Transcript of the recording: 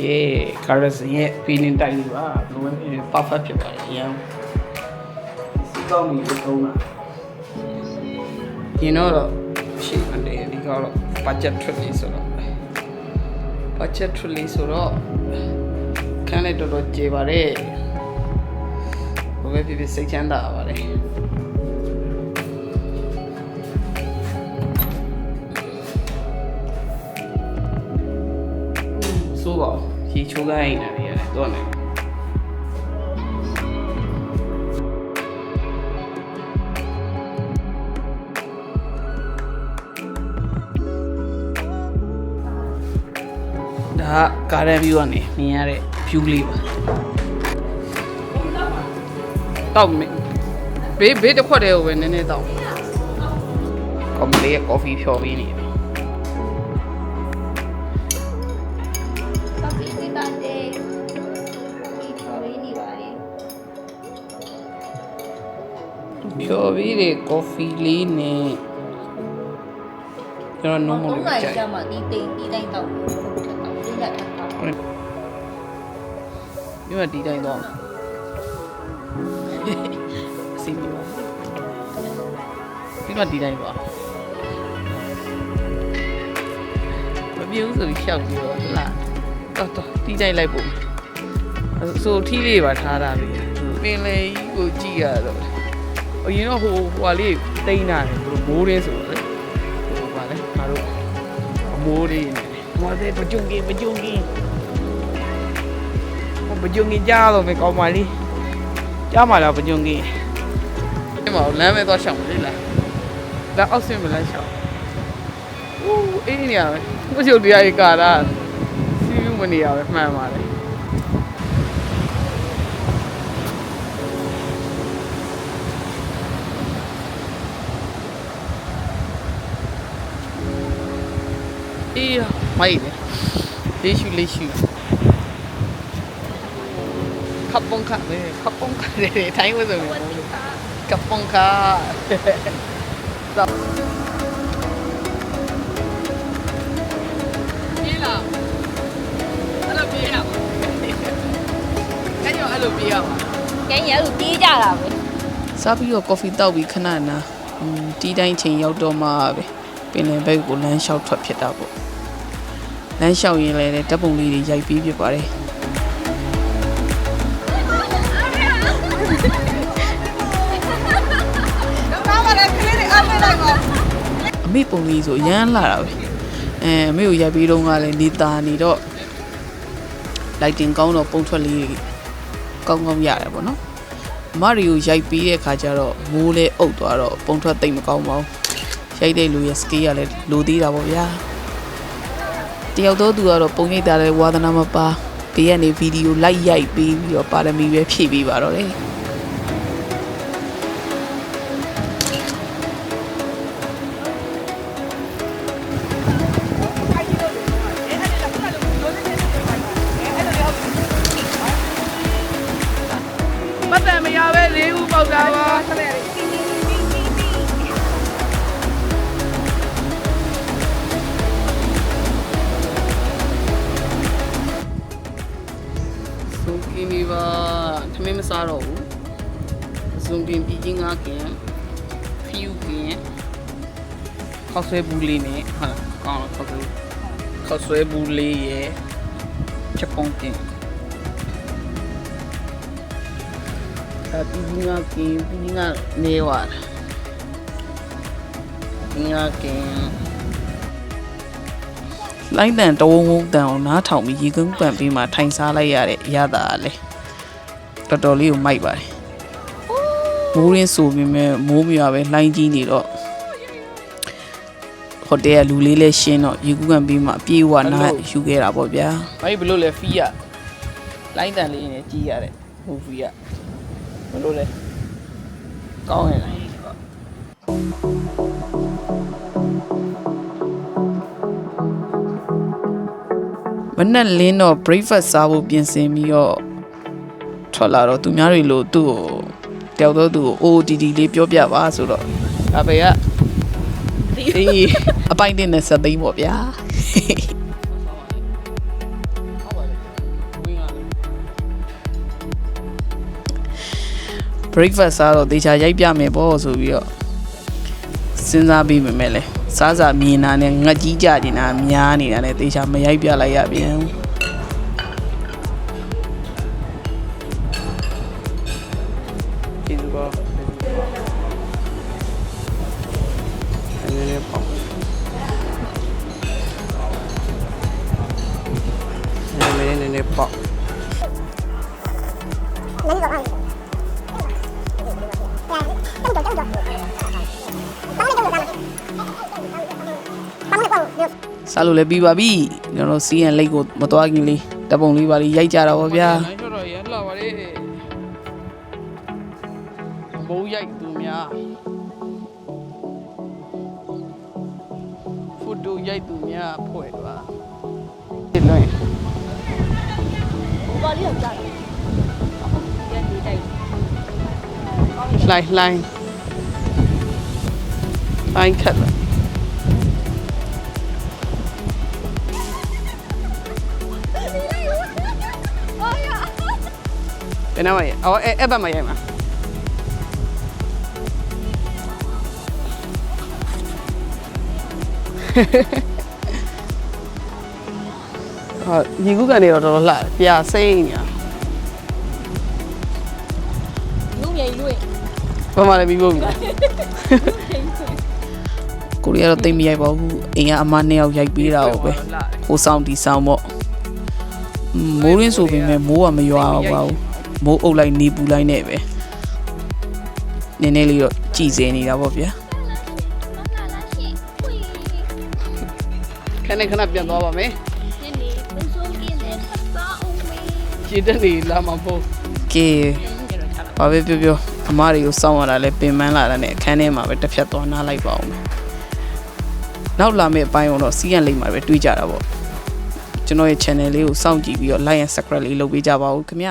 ကဲကာရစင်ရဲ့ feeling တိုက်လေးပါဘယ်လိုလဲ perfect ဖြစ်ပါတယ်အရင်စီကောင်းနေလို့သုံးတာရင်တော့ရှိမှန်တယ်ဒီကတော့ budget trip လေးဆိုတော့ budget trip လေးဆိုတော့ခန်းလေးတော်တော်ကျေပါတယ်ဘယ်ပဲဖြစ်ဖြစ်စိတ်ချမ်းသာပါတယ် ရေချိုးခိုင်းနေတယ်ရတယ်တော့နေဒါကကာရန်ဗီးကနေမြင်ရတဲ့ view လေးပါတော့မေဘေးဘေးတစ်ခွက်တည်းကိုပဲနည်းနည်းတော့ကော်မလေးရဲ့ coffee ဖြော်ပေးနေတယ် ဖြော်ပြီးတဲ့ coffee လေးနဲ့ကျွန်တော် normal လေးကြကြိုက်ကြမှာဒီတိမ်ဒီတိုင်းတော့ဟုတ်တယ်တော့ဒီရက်တော့ဒီမှာဒီတိုင်းတော့အစီအမပါဒီမှာဒီတိုင်းပါမပြေဘူးဆိုပြီးရှောက်ပြီးတော့လာတော့တော့ဒီတိုင်းလိုက်ပို့ဆိုထီးလေးပါထားတာပြီပင်လေကြီးကိုကြည့်ရတော့ အရင်တော့ဟိုဟိုဟာလေးတိန်းတာတယ်ဘလို့မိုးလေးဆိုတော့လေဟိုပါလေငါတို့အမိုးလေးနေမော်တဲ့ပကြုံကြီးပကြုံကြီးပကြုံကြီးကြားတော့မယ်ကောင်းပါလိကြားမှာလားပကြုံကြီးဒီမှာလမ်းမဲတော့ရှောင်းလေလားဒါအောက်ဆင်းမလားရှောင်းဦးအေးနေရမယ်ပကြုံတရားကြီးကာတာစီးယူမနေရပဲမှန်ပါလေ အေးမိုက်လေလေးရှူလေးရှူခပ်ပုံခါလေခပ်ပုံခါလေထိုင်းဝဆိုမျိုးခပ်ပုံခါသာပြေးလာအဲ့လိုပြေးရမှာအဲ့ရောအဲ့လိုပြေးရမှာကျန်ရလို့ပြေးကြတာပဲစားပြီးတော့ကော်ဖီတောက်ပြီးခဏနာอืมတီးတိုင်းချိန်ရောက်တော့မှပဲပင်လယ်ဘက်ကိုလမ်းလျှောက်ထွက်ဖြစ်တာပေါ့ လမ်းလျှောက်ရင်လည်းဓာတ်ပုံလေးတွေရိုက်ပြီးဖြစ်ပါတယ်အမေပုံလေးဆိုရမ်းလာတာပဲအဲအမေကိုရိုက်ပြီးတော့ကလည်းနေတာနေတော့ lighting ကောင်းတော့ပုံထွက်လေးကောင်းကောင်းရတယ်ပေါ့နော်အမရီကိုရိုက်ပြီးတဲ့ခါကျတော့မိုးလဲအုပ်သွားတော့ပုံထွက်သိမ့်မကောင်းပါဘူးရိုက်တဲ့လူရဲ့ scale ကလည်းလိုသေးတာပေါ့ဗျာ တယောက်တော့သူကတော့ပုံရိပ်တာလည်းဝါသနာမပါဘေးကနေဗီဒီယိုလိုက်ရိုက်ပြီးပြီးတော့ပါရမီပဲဖြည့်ပေးပါတော့တယ်ပတ်သက်မရပဲလေးဦးပေါက်တာပါ ကင်းနေပါထမင်းမစားတော့ဘူးစုံကင်းပြီးချင်းငါကင်ဖီယူကင်ခောက်ဆွဲဘူးလေးနဲ့ဟာကောင်းတော့ခောက်ဆွဲခောက်ဆွဲဘူးလေးရဲ့ချက်ပုံကင်ဒါပြီးပြီးငါကင်းပြီးငါနေဝါပြီးငါကင်းလိုင်းတန်တဝုံဝုံတန်အောင်နားထောင်ပြီးရေကုန်းပန်ပြီးမှထိုင်စားလိုက်ရတဲ့အရသာလေ တော်တော်လေးကိုမိုက်ပါတယ်မိုးရင်းဆိုပေမဲ့မိုးမရွာပဲလှိုင်းကြီးနေတော့ဟိုတယ်ကလူလေးလဲရှင်းတော့ရေကူးကန်ပြီးမှအပြေးဝနားယူခဲ့တာပေါ့ဗျာမိုက်ဘလို့လဲဖီးရလိုင်းတန်လေးနဲ့ကြီးရတဲ့ဟိုဖီးရဘယ်လိုလဲကောင်းရဲ့လားမနဲ့လင်းတော့ breakfast စားဖို့ပြင်ဆင်ပြီးတော့ ထွက်လာတော့သူများတွေလို့သူ့ကိုတယောက်တော့သူ့ကိုအိုးတီတီလေးပြောပြပါဆိုတော့ဒါပေကအပိုင်တင်နဲ့ဆက်သိမ်းပေါ့ဗျာဘရိတ်ဖတ်စားတော့တေချာရိုက်ပြမယ်ပေါ့ဆိုပြီးတော့စဉ်းစားပြီးပေမဲ့လဲစားစာမြင်တာနဲ့ငတ်ကြီးကြနေတာများနေတာနဲ့တေချာမရိုက်ပြလိုက်ရပြန်ဘူး အနေနဲ့ပေါ့အနေနဲ့နည်းနည်းပေါ့စားလို့လည်းပြီးပါပြီကျွန်တော်စီးရန်လိတ်ကိုမသွားခင်လေးတပုံလေးပါလေးရိုက်ကြတာဗောဗျာ တိုရိုက်သူများဖွဲ့တော့ဒီလွင်ဘောလေးရောက်ကြတယ်ရန်ဒီတိုက်လှိုင်းလှိုင်းလှိုင်းခက်လာဘယ်နာမလဲအော်အဲ့အဲ့ဘက်မှာရိုက်မှာ ဟာညီကုကနေတော့တော်တော်လှတယ်ပြာစိမ့်ညာလူငယ်ရွေ့ဘာမှလည်းပြီးဖို့ပြီလားကိုရီးယားတော့တိတ်မရိုက်ပါဘူးအိမ်ကအမနှစ်ယောက်ရိုက်ပေးတာကိုပဲဟိုဆောင်ဒီဆောင်ပေါ့อืมမိုးရင်းဆိုပေမဲ့မိုးကမရွာပါဘူးမိုးအုပ်လိုက်နေပူလိုက်နဲ့ပဲနည်းနည်းလေးတော့ကြည်စဲနေတာပေါ့ဗျာ ခဏခဏပြန်သွားပါမယ်နည်းနည်းပန်းစိုးကင်းတဲ့ဖတ်သားအောင်မေးခြေတက်နေလာမှာပေါ့ကဲဘာပဲပြောပြောအမတွေကိုစောင့်ရတာလဲပင်ပန်းလာတာနဲ့အခန်းထဲမှာပဲတစ်ဖြတ်သွားနားလိုက်ပါအောင်မယ်နောက်လာမယ့်အပိုင်းကတော့စီးရန်လိမ့်မှာပဲတွေးကြတာပေါ့ကျွန်တော်ရဲ့ channel လေးကိုစောင့်ကြည့်ပြီးတော့ like and subscribe လေးလုပ်ပေးကြပါဦးခင်ဗျ